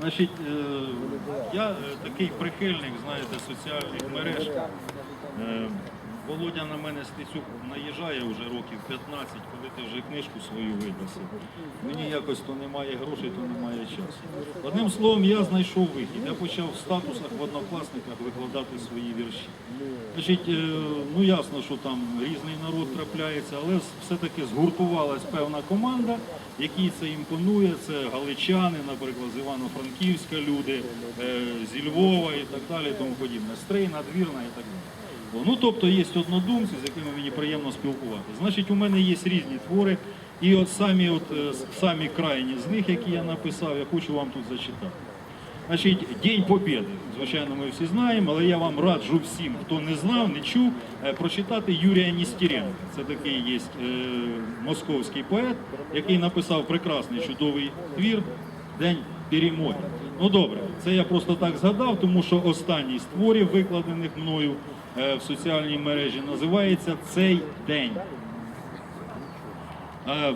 Значить, е, я е, такий прихильник, знаєте, соціальних мереж. Е, Володя на мене Стецюк наїжджає вже років 15, коли ти вже книжку свою виписав. Мені якось то немає грошей, то немає часу. Одним словом, я знайшов вихід. Я почав в статусах в однокласниках викладати свої вірші. Значить, ну ясно, що там різний народ трапляється, але все-таки згуртувалась певна команда, якій це імпонує. Це галичани, наприклад, з Івано-Франківська люди, е, зі Львова і так далі, тому подібне. Стрий, надвірна і так далі. Ну, тобто є однодумці, з якими мені приємно спілкуватися. Значить, у мене є різні твори, і от самі, от, е, самі крайні з них, які я написав, я хочу вам тут зачитати. Значить, День Побєди. Звичайно, ми всі знаємо, але я вам раджу всім, хто не знав, не чув, е, прочитати Юрія Ністеренка. Це такий є е, московський поет, який написав прекрасний чудовий твір День перемоги. Ну добре, це я просто так згадав, тому що останній з творів, викладених мною е, в соціальній мережі, називається Цей день.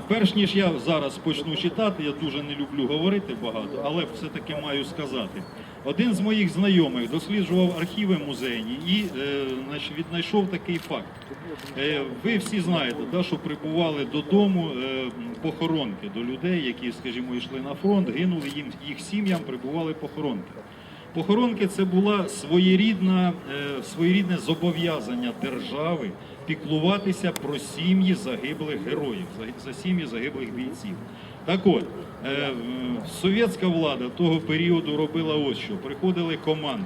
Перш ніж я зараз почну читати, я дуже не люблю говорити багато, але все-таки маю сказати. Один з моїх знайомих досліджував архіви музейні і е, віднайшов такий факт. Е, ви всі знаєте, що прибували додому е, похоронки до людей, які, скажімо, йшли на фронт, гинули їм їх сім'ям, прибували похоронки. Похоронки це була своєрідна, е, своєрідне зобов'язання держави піклуватися про сім'ї загиблих героїв, за- сім'ї загиблих бійців. Так от, е, совєтська влада того періоду робила ось що. Приходили команди,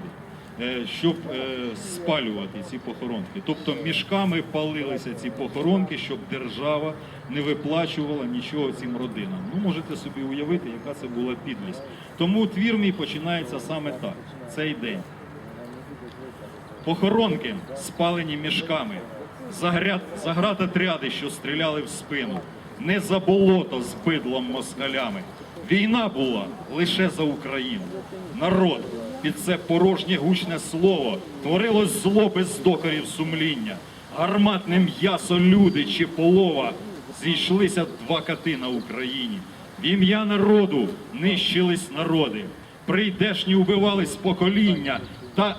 щоб е, спалювати ці похоронки. Тобто мішками палилися ці похоронки, щоб держава не виплачувала нічого цим родинам. Ну, можете собі уявити, яка це була підлість. Тому твір мій починається саме так, цей день. Похоронки спалені мішками, заградотряди, що стріляли в спину, не за болото з бидлом москалями. Війна була лише за Україну. Народ під це порожнє гучне слово творилось зло без докорів сумління. Гарматне м'ясо люди чи полова зійшлися два кати на Україні. В ім'я народу нищились народи, прийдешні убивались покоління та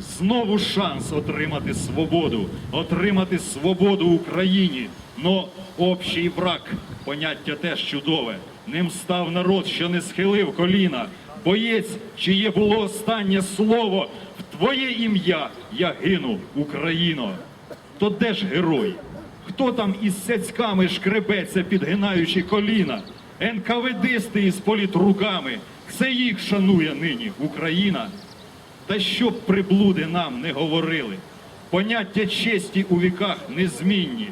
Знову шанс отримати свободу, отримати свободу Україні. Но общий враг, поняття теж чудове. Ним став народ, що не схилив коліна. Боєць, чиє було останнє слово, в твоє ім'я я гину, Україно. То де ж герой? Хто там із сяцьками шкребеться, підгинаючи коліна? НКВДисти із політруками. Це їх шанує нині Україна. Та щоб приблуди нам не говорили, поняття честі у віках незмінні,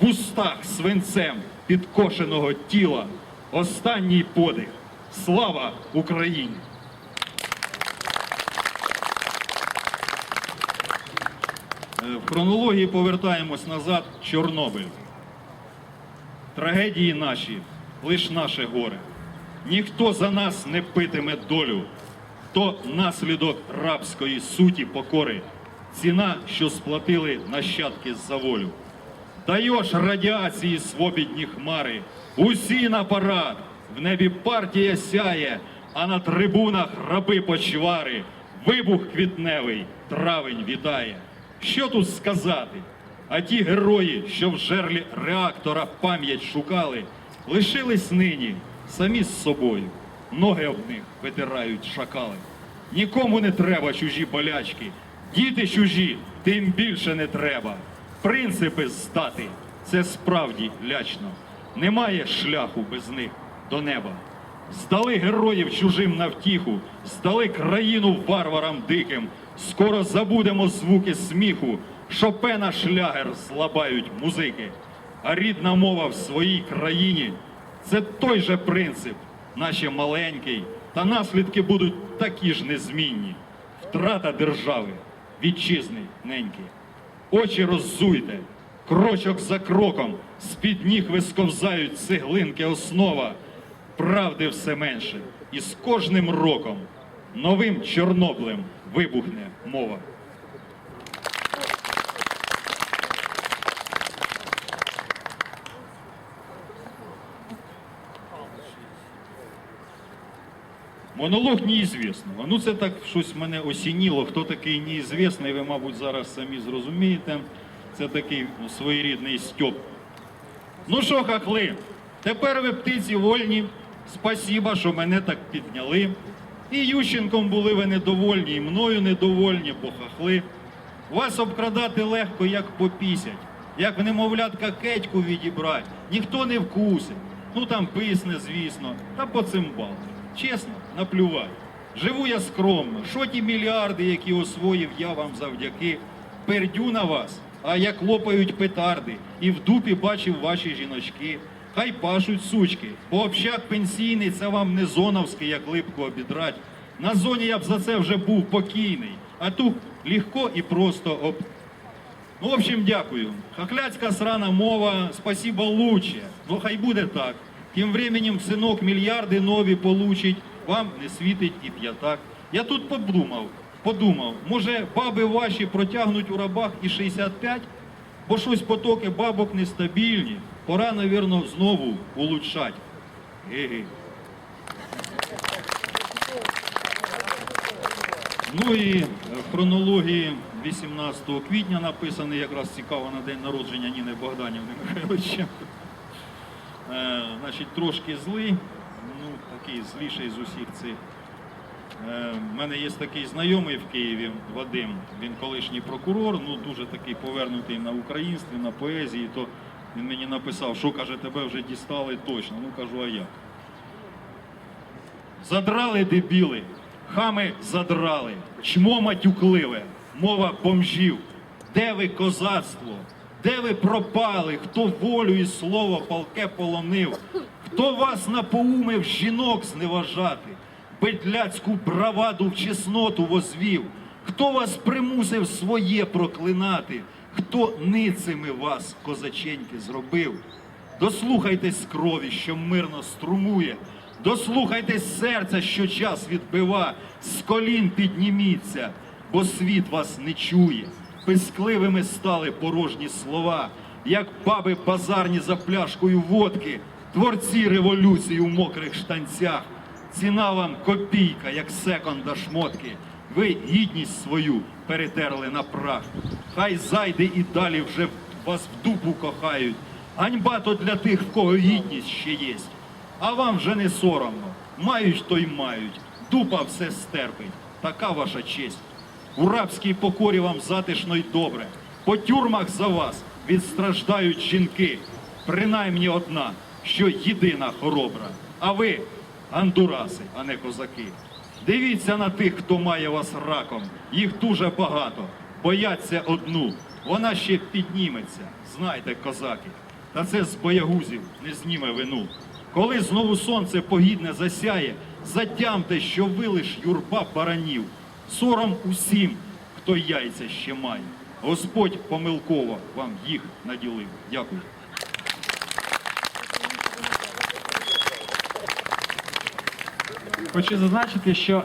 в устах свинцем підкошеного тіла, останній подих. Слава Україні! Е, В хронології повертаємось назад. Чорнобиль. Трагедії наші, лиш наше горе. Ніхто за нас не питиме долю, то наслідок рабської суті покори, ціна, що сплатили нащадки за волю. Даєш радіації свобідні хмари, усі на парад, в небі партія сяє, а на трибунах раби почвари, вибух квітневий, травень вітає. Що тут сказати? А ті герої, що в жерлі реактора пам'ять шукали, лишились нині самі з собою. Ноги об них витирають шакали. Нікому не треба чужі болячки, діти чужі, тим більше не треба. Принципи здати це справді лячно. Немає шляху без них до неба. Здали героїв чужим на втіху, здали країну варварам диким. Скоро забудемо звуки сміху, Шопена шлягер злабають музики. А рідна мова в своїй країні це той же принцип, наче маленький, та наслідки будуть такі ж незмінні. Втрата держави, вітчизни неньки. Очі роззуйте, крочок за кроком, з-під ніг висковзають цеглинки основа правди все менше, і з кожним роком новим Чорноблем вибухне мова. Монолог неізвісного. Ну це так щось мене осініло. Хто такий неізвісний, ви, мабуть, зараз самі зрозумієте. Це такий своєрідний стьоп. Ну що, хахли, тепер ви птиці вольні. Спасіба, що мене так підняли. І Ющенком були ви недовольні, і мною недовольні, бо хахли. Вас обкрадати легко, як попісять, як в немовлятка кетьку відібрать, ніхто не вкусить. Ну там писне, звісно, та по цимбал. Чесно, наплювать. Живу я скромно. Що ті мільярди, які освоїв я вам завдяки, пердю на вас, а як лопають петарди, і в дупі бачив ваші жіночки. Хай пашуть сучки, бо общак пенсійний це вам не зоновський, як липку обідрать. На зоні я б за це вже був покійний, а тут легко і просто об. Ну, в общем, дякую. Хохляцька срана мова, спасибо лучше. Ну, хай буде так. Тим временем синок мільярди нові получить, вам не світить і п'ятак. Я тут подумав, подумав, може баби ваші протягнуть у рабах і 65? Бо щось потоки бабок нестабільні. Пора, навірно, знову улучшать. Ге-ге. Ну і в хронології 18 квітня написаний якраз цікаво на день народження Ніни Богданівни Михайловича. Е, значить, трошки злий, ну такий зліший з усіх цих. Е, в мене є такий знайомий в Києві Вадим, він колишній прокурор, ну дуже такий повернутий на українстві, на поезії, то він мені написав, що каже, тебе вже дістали точно. Ну кажу, а як? Задрали дебіли, хами задрали, чмо матюкливе, мова бомжів. Де ви козацтво? Де ви пропали? Хто волю і слово палке полонив? Хто вас напоумив жінок зневажати? Бедляцьку браваду в чесноту возвів? Хто вас примусив своє проклинати? Хто ницими вас, козаченьки, зробив? Дослухайтесь крові, що мирно струмує, дослухайтесь серця, що час відбива, з колін підніміться, бо світ вас не чує. Пискливими стали порожні слова, як баби базарні за пляшкою водки, творці революції у мокрих штанцях. Ціна вам копійка, як секонда шмотки. Ви гідність свою перетерли на прах. Хай зайде і далі вже вас в дупу кохають. Ганьба то для тих, в кого гідність ще є. А вам вже не соромно. Мають, то й мають. Дупа все стерпить. Така ваша честь. У рабській покорі вам затишно й добре. По тюрмах за вас відстраждають жінки. Принаймні одна, що єдина хоробра. А ви андураси, а не козаки. Дивіться на тих, хто має вас раком. Їх дуже багато. Бояться одну. Вона ще підніметься. Знайте, козаки. Та це з боягузів не зніме вину. Коли знову сонце погідне засяє, затямте, що ви лиш юрба баранів. Сором усім, хто яйця ще має. Господь помилково вам їх наділив. Дякую. Хочу зазначити, що